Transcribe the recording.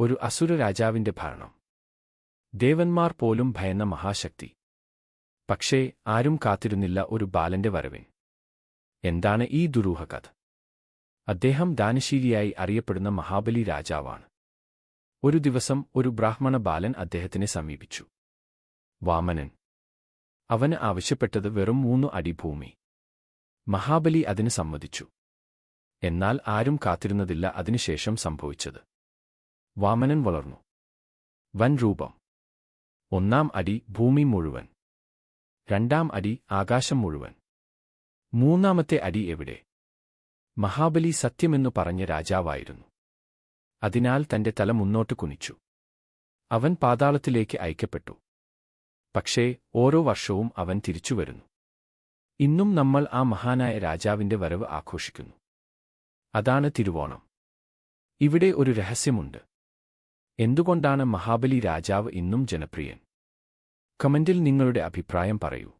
ഒരു അസുര രാജാവിന്റെ ഭരണം. ദേവന്മാർ പോലും ഭയന്ന മഹാശക്തി. പക്ഷേ ആരും കാത്തിരുന്നില്ല ഒരു ബാലന്റെ വരവേ എന്താണ് ഈ ദുരൂഹ കഥ? അദ്ദേഹം ദാനശീലിയായി അറിയപ്പെടുന്ന മഹാബലി രാജാവാണ്. ഒരു ദിവസം ഒരു ബ്രാഹ്മണ ബാലൻ അദ്ദേഹത്തിനെ സമീപിച്ചു. വാമനൻ അവന് ആവശ്യപ്പെട്ടത് വെറും മൂന്ന് അടി ഭൂമി. മഹാബലി അതിന് സമ്മതിച്ചു. എന്നാൽ ആരും കാത്തിരുന്നതില്ല അതിനുശേഷം സംഭവിച്ചത്. വാമനൻ വളർന്നു. വൻ രൂപം. ഒന്നാം അടി ഭൂമി മുഴുവൻ. രണ്ടാം അടി ആകാശം മുഴുവൻ. മൂന്നാമത്തെ അടി എവിടെ? മഹാബലി സത്യമെന്നു പറഞ്ഞ രാജാവായിരുന്നു. അതിനാൽ തന്റെ തല മുന്നോട്ട് കുനിച്ചു. അവൻ പാതാളത്തിലേക്ക് അയക്കപ്പെട്ടു. പക്ഷേ ഓരോ വർഷവും അവൻ തിരിച്ചുവരുന്നു ഇന്നും നമ്മൾ ആ മഹാനായ രാജാവിന്റെ വരവ് ആഘോഷിക്കുന്നു. അതാണ് തിരുവോണം. ഇവിടെ ഒരു രഹസ്യമുണ്ട്. എന്തുകൊണ്ടാണ് മഹാബലി രാജാവ് ഇന്നും ജനപ്രിയൻ? കമന്റിൽ നിങ്ങളുടെ അഭിപ്രായം പറയൂ.